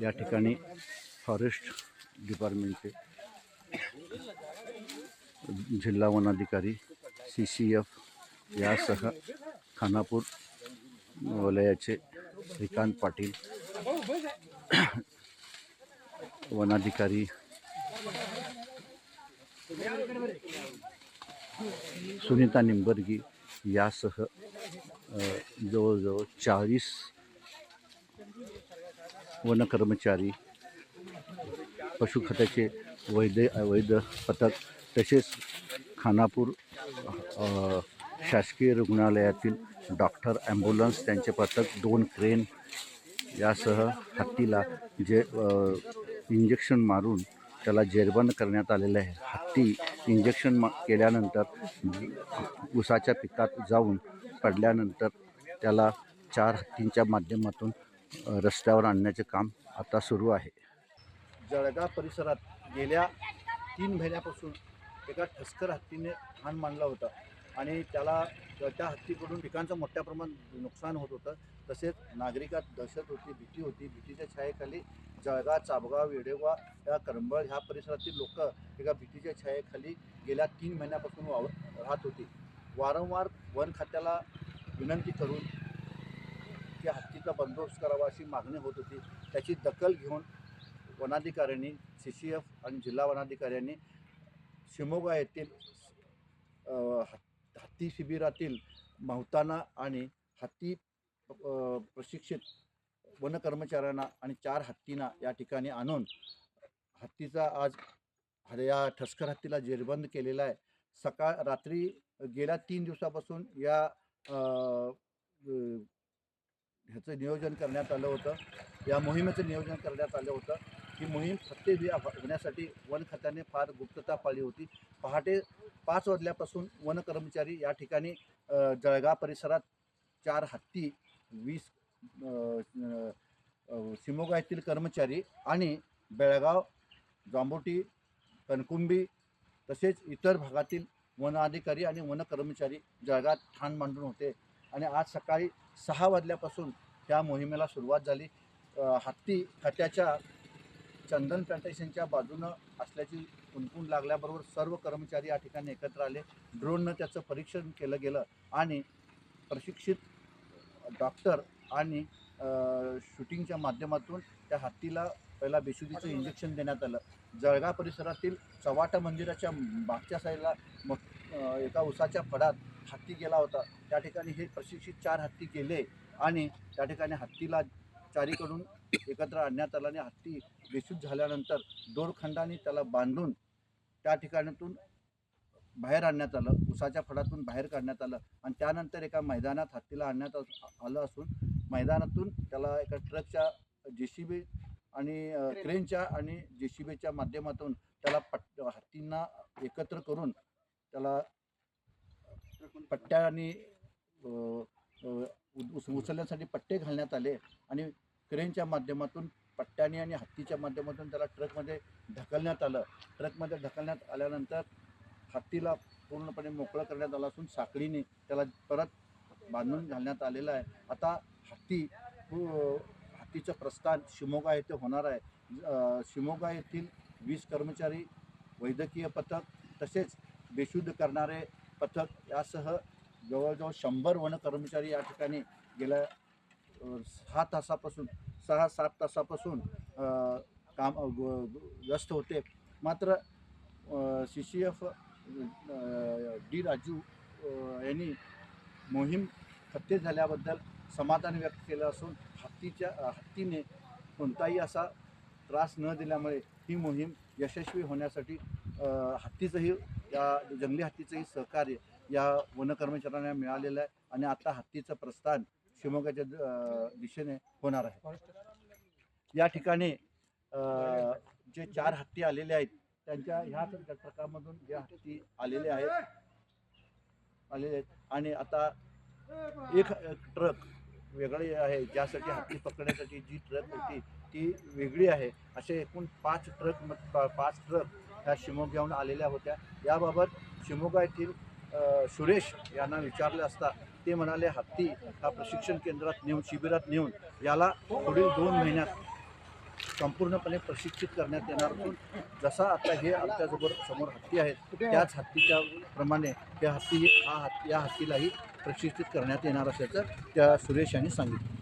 या ठिकाणी फॉरेस्ट डिपार्टमेंटचे जिल्हा वनाधिकारी सी सी एफ यासह खानापूर वलयाचे श्रीकांत पाटील वनाधिकारी सुनीता निंबर्गी यासह जवळजवळ चाळीस वन कर्मचारी पशुखात्याचे वैध वैद्य पथक तसेच खानापूर शासकीय रुग्णालयातील डॉक्टर ॲम्ब्युलन्स त्यांचे पथक दोन क्रेन यासह हत्तीला जे इंजेक्शन मारून त्याला जेरबंद करण्यात आलेलं आहे. हत्ती इंजेक्शन मा केल्यानंतर उसाच्या पिकात जाऊन पडल्यानंतर त्याला चार हत्तींच्या माध्यमातून रस्त्यावर आणण्याचे काम आता सुरू आहे. जळगाव परिसरात गेल्या तीन महिन्यापासून एका ठसकर हत्तीने ठाण मांडला होता आणि त्याला त्या हत्तीकडून पिकांचं मोठ्या प्रमाणात नुकसान होत होतं. तसेच नागरिकात दहशत होती भीती होती. भीतीच्या छायेखाली जळगाव चाबगाव येडेवा या करंबळ ह्या परिसरातील लोक एका भीतीच्या छायेखाली गेल्या तीन महिन्यापासून वाव राहत होती. वारंवार वन खात्याला विनंती करून त्या हत्तीचा बंदोबस्त करावा अशी मागणी होत होती. त्याची दखल घेऊन वनाधिकाऱ्यांनी सी सी एफ आणि जिल्हा वनाधिकाऱ्यांनी शिमोगा येथील हत्ती शिबिरातील महताना आणि हत्ती प्रशिक्षित वनकर्मचाऱ्यांना आणि चार हत्तींना या ठिकाणी आणून हत्तीचा आज या ठसकर हत्तीला जेरबंद केलेला आहे. सकाळ रात्री गेल्या तीन दिवसापासून या ह्याचं नियोजन करण्यात आलं होतं. या मोहिमेचं नियोजन करण्यात आलं होतं. ही मोहीम फत्ते होण्यासाठी वन खात्याने फार गुप्तता पाळली होती. पहाटे पाच वाजल्यापासून वन कर्मचारी या ठिकाणी जळगाव परिसरात चार हत्ती वीस शिमोगा येथील कर्मचारी आणि बेळगाव जांबोटी कणकुंबी तसेच इतर भागातील वन अधिकारी आणि वन कर्मचारी जळगावात ठाण मांडून होते. आणि आज सकाळी सहा वाजल्यापासून त्या मोहिमेला सुरुवात झाली. हत्ती खात्याच्या चंदन प्लांटेशनच्या बाजूनं असल्याची कुणकुण लागल्याबरोबर सर्व कर्मचारी या ठिकाणी एकत्र आले. ड्रोननं त्याचं परीक्षण केलं गेलं आणि प्रशिक्षित डॉक्टर आणि शूटिंगच्या माध्यमातून त्या हत्तीला पहिला बेशुद्धीचं इंजेक्शन देण्यात आलं. जळगाव परिसरातील चवाटा मंदिराच्या मागच्या साईडला मग एका उसाच्या फडात हत्ती गेला होता. त्या ठिकाणी हे प्रशिक्षित चार हत्ती गेले आणि त्या ठिकाणी हत्तीला चारीकडून एकत्र आणण्यात आलं आणि हत्ती बेशुद्ध झाल्यानंतर दोरखंडाने त्याला बांधून त्या ठिकाणातून बाहेर आणण्यात आलं. उसाच्या फडातून बाहेर काढण्यात आलं आणि त्यानंतर एका मैदानात हत्तीला आणण्यात आलं असून मैदानातून त्याला एका ट्रकच्या जे सी बी आणि क्रेनच्या आणि जे सी बीच्या माध्यमातून त्याला पट हत्तींना एकत्र करून त्याला पट्ट्या आणि उस- उचलण्यासाठी पट्टे घालण्यात आले आणि क्रेनच्या माध्यमातून पट्ट्याने आणि हत्तीच्या माध्यमातून त्याला ट्रकमध्ये ढकलण्यात आलं. ट्रकमध्ये ढकलण्यात आल्यानंतर हत्तीला पूर्णपणे मोकळं करण्यात आलं असून साखळीने त्याला परत बांधून घालण्यात आलेलं आहे. आता हत्ती हो, हत्तीचं प्रस्थान शिमोगा येथे होणार आहे. शिमोगा येथील वीस कर्मचारी वैद्यकीय पथक तसेच बेशुद्ध करणारे पथक यासह जवळजवळ शंभर वन कर्मचारी या ठिकाणी गेल्या सहा तासापासून सहा सात तासापासून काम व्यस्त होते. मात्र C C F D Raju यांनी मोहीम फत्ते झाल्याबद्दल समाधान व्यक्त केलं असून हत्तीच्या हत्तीने कोणताही असा त्रास न दिल्यामुळे ही मोहीम यशस्वी होण्यासाठी हत्तीचंही या जंगली हत्तीचंही सहकार्य या वन कर्मचाऱ्यांना मिळालेलं आहे आणि आता हत्तीचं प्रस्थान शिवमोगाच्या दिशेने होणार आहे. या ठिकाणी जे चार हत्ती आलेले आहेत त्यांच्या ह्याच ट्रकामधून जे हत्ती आलेले आहेत आलेले आहेत आणि आता एक ट्रक वेगळी आहे ज्यासाठी हत्ती पकडण्यासाठी जी ट्रक होती ती वेगळी आहे. असे एकूण पाच ट्रक पा- पाच ट्रक ह्या शिमोग्याहून आलेल्या होत्या. याबाबत शिमोगा येथील सुरेश यांना विचारले असता ते म्हणाले हत्ती हा प्रशिक्षण केंद्रात नेऊन शिबिरात नेऊन याला पुढील दोन महिन्यात संपूर्णपणे प्रशिक्षित करण्यात येणार असून जसा आता हे आमच्याजवळ समोर हत्ती आहेत त्याच हत्तीच्या प्रमाणे त्या हत्ती हा हत्ती या हत्तीलाही प्रशिक्षित करण्यात येणार असल्याचं त्या सुरेश यांनी सांगितलं.